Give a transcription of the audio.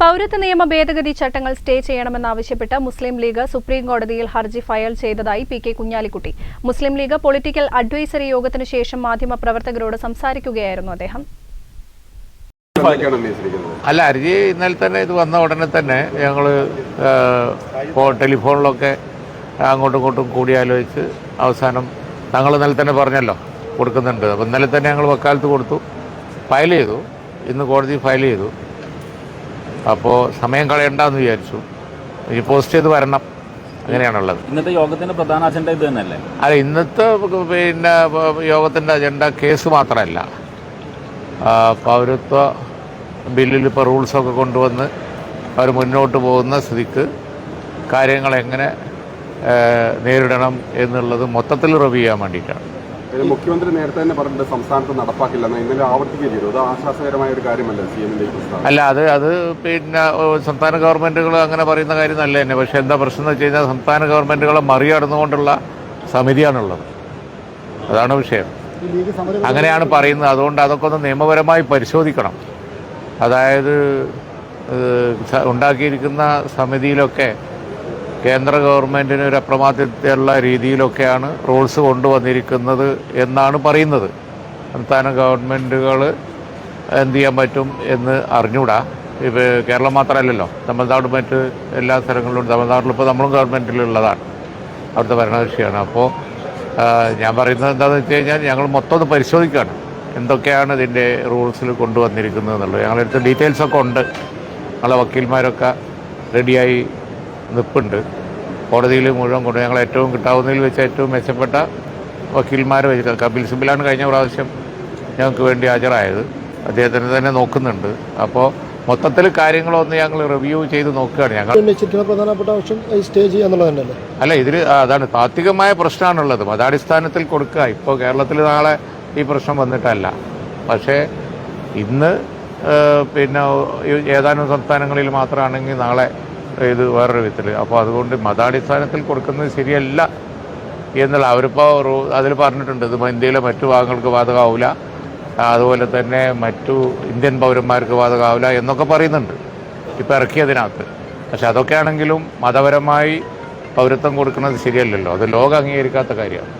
പൗരത്വ നിയമ ഭേദഗതി ചട്ടങ്ങൾ സ്റ്റേ ചെയ്യണമെന്നാവശ്യപ്പെട്ട് മുസ്ലിം ലീഗ് സുപ്രീം കോടതിയിൽ ഹർജി ഫയൽ ചെയ്തതായി P K Kunhalikutty. Muslim League political advisory യോഗത്തിനു ശേഷം മാധ്യമപ്രവർത്തകരോട് സംസാരിക്കുകയായിരുന്നു അദ്ദേഹം. അല്ല ഹർജി ഇന്നലെ തന്നെ ഇത് വന്ന ഉടനെ തന്നെ ഞങ്ങൾ ടെലിഫോണിലൊക്കെ അങ്ങോട്ടും ഇങ്ങോട്ടും കൂടിയാലോചിച്ച് അവസാനം ഞങ്ങൾ ഇന്നലെ തന്നെ പറഞ്ഞല്ലോ കൊടുക്കുന്നുണ്ട്. അപ്പോൾ ഇന്നലെ തന്നെ ഞങ്ങൾ വക്കാലത്ത് കൊടുത്തു. ഫയൽ ചെയ്തു. ഇന്ന് കോടതി ഫയൽ ചെയ്തു. അപ്പോൾ സമയം കളയണ്ടെന്ന് വിചാരിച്ചു. ഇനി പോസ്റ്റ് ചെയ്ത് വരണം. അങ്ങനെയാണുള്ളത്. ഇന്നത്തെ യോഗത്തിന്റെ പ്രധാന അജണ്ട ഇത് തന്നെയല്ലേ? അല്ല ഇന്നത്തെ പിന്നെ യോഗത്തിന്റെ അജണ്ട കേസ് മാത്രമല്ല. പൗരത്വ ബില്ലിൽ ഇപ്പോൾ റൂൾസൊക്കെ കൊണ്ടുവന്ന് അവർ മുന്നോട്ട് പോകുന്ന സ്ഥിതിക്ക് കാര്യങ്ങൾ എങ്ങനെ നേരിടണം എന്നുള്ളത് മൊത്തത്തിൽ റിവ്യൂ ചെയ്യാൻ വേണ്ടിയിട്ടാണ്. മുഖ്യമന്ത്രി നേരത്തെ തന്നെ പറഞ്ഞിട്ട് സംസ്ഥാനത്ത് നടപ്പാക്കില്ലെന്ന്. ഇന്നലെ ആവർത്തിക്കുകയും ചെയ്തു. അത് ആശ്വാസകരമായ ഒരു കാര്യമല്ല സി എമ്മിന്റെ അല്ല അത് അത് പിന്നെ സംസ്ഥാന ഗവൺമെന്റുകൾ അങ്ങനെ പറയുന്ന കാര്യം നല്ല തന്നെ പക്ഷെ എന്താ പ്രശ്നം എന്ന് വെച്ച് കഴിഞ്ഞാൽ സംസ്ഥാന ഗവൺമെന്റുകളെ മറികടന്നുകൊണ്ടുള്ള സമിതിയാണുള്ളത്. അതാണ് വിഷയം. അങ്ങനെയാണ് പറയുന്നത്. അതുകൊണ്ട് അതൊക്കെ ഒന്ന് നിയമപരമായി പരിശോധിക്കണം. അതായത് ഉണ്ടാക്കിയിരിക്കുന്ന സമിതിയിലൊക്കെ കേന്ദ്ര ഗവൺമെന്റിന് ഒരു അപ്രമാദിത്യമുള്ള രീതിയിലൊക്കെയാണ് റൂൾസ് കൊണ്ടുവന്നിരിക്കുന്നത് എന്നാണ് പറയുന്നത്. സംസ്ഥാന ഗവൺമെന്റുകൾ എന്ത് ചെയ്യാൻ പറ്റും എന്ന് അറിഞ്ഞൂടാ. ഇപ്പോൾ കേരളം മാത്രമല്ലല്ലോ. തമിഴ്നാട് മറ്റ് എല്ലാ സ്ഥലങ്ങളിലും തമിഴ്നാട്ടിൽ ഇപ്പോൾ നമ്മളും ഗവൺമെന്റിലുള്ളതാണ് അവിടുത്തെ ഭരണകക്ഷിയാണ്. അപ്പോൾ ഞാൻ പറയുന്നത് എന്താണെന്ന് വെച്ച് കഴിഞ്ഞാൽ ഞങ്ങൾ മൊത്തം ഒന്ന് പരിശോധിക്കുകയാണ്. എന്തൊക്കെയാണ് ഇതിന്റെ റൂൾസിൽ കൊണ്ടുവന്നിരിക്കുന്നത് എന്നുള്ളത്. ഞങ്ങളടുത്ത് ഡീറ്റെയിൽസൊക്കെ ഉണ്ട്. ഞങ്ങളെ വക്കീൽമാരൊക്കെ റെഡിയായി നിൽപ്പുണ്ട് കോടതിയിൽ മുഴുവൻ കൊണ്ട് ഞങ്ങൾ ഏറ്റവും കിട്ടാവുന്നതിൽ വെച്ച് ഏറ്റവും മെച്ചപ്പെട്ട വക്കീൽമാരെ വെച്ച് കപിൽ സിബിലാണ് കഴിഞ്ഞ പ്രാവശ്യം ഞങ്ങൾക്ക് വേണ്ടി ഹാജരായത്. അദ്ദേഹത്തിന് തന്നെ നോക്കുന്നുണ്ട്. അപ്പോൾ മൊത്തത്തിൽ കാര്യങ്ങളൊന്ന് ഞങ്ങൾ റിവ്യൂ ചെയ്ത് നോക്കുകയാണ്. ഞങ്ങൾ ഉന്നയിച്ചിരിക്കുന്ന പ്രധാനപ്പെട്ട ആവശ്യം സ്റ്റേ ചെയ്യുക എന്നുള്ളത് തന്നെയല്ലേ അല്ല ഇതിൽ അതാണ് താത്വികമായ പ്രശ്നമാണുള്ളത്. മതാടിസ്ഥാനത്തിൽ കൊടുക്കുക. ഇപ്പോൾ കേരളത്തിൽ നാളെ ഈ പ്രശ്നം വന്നിട്ടല്ല. പക്ഷേ ഇന്ന് പിന്നെ ഏതാനും സംസ്ഥാനങ്ങളിൽ മാത്രമാണെങ്കിൽ നാളെ ഇത് വേറൊരു വിധത്തിൽ. അപ്പോൾ അതുകൊണ്ട് മതാടിസ്ഥാനത്തിൽ കൊടുക്കുന്നത് ശരിയല്ല എന്നുള്ള അവരിപ്പോൾ അതിൽ പറഞ്ഞിട്ടുണ്ട്. ഇത് ഇന്ത്യയിലെ മറ്റു ഭാഗങ്ങൾക്ക് ബാധകമാവില്ല. അതുപോലെ തന്നെ മറ്റു ഇന്ത്യൻ പൗരന്മാർക്ക് ബാധകമാവില്ല എന്നൊക്കെ പറയുന്നുണ്ട്. ഇപ്പോൾ ഇറക്കിയതിനകത്ത് പക്ഷെ അതൊക്കെ ആണെങ്കിലും മതപരമായി പൗരത്വം കൊടുക്കുന്നത് ശരിയല്ലല്ലോ. അത് ലോകം അംഗീകരിക്കാത്ത കാര്യമാണ്.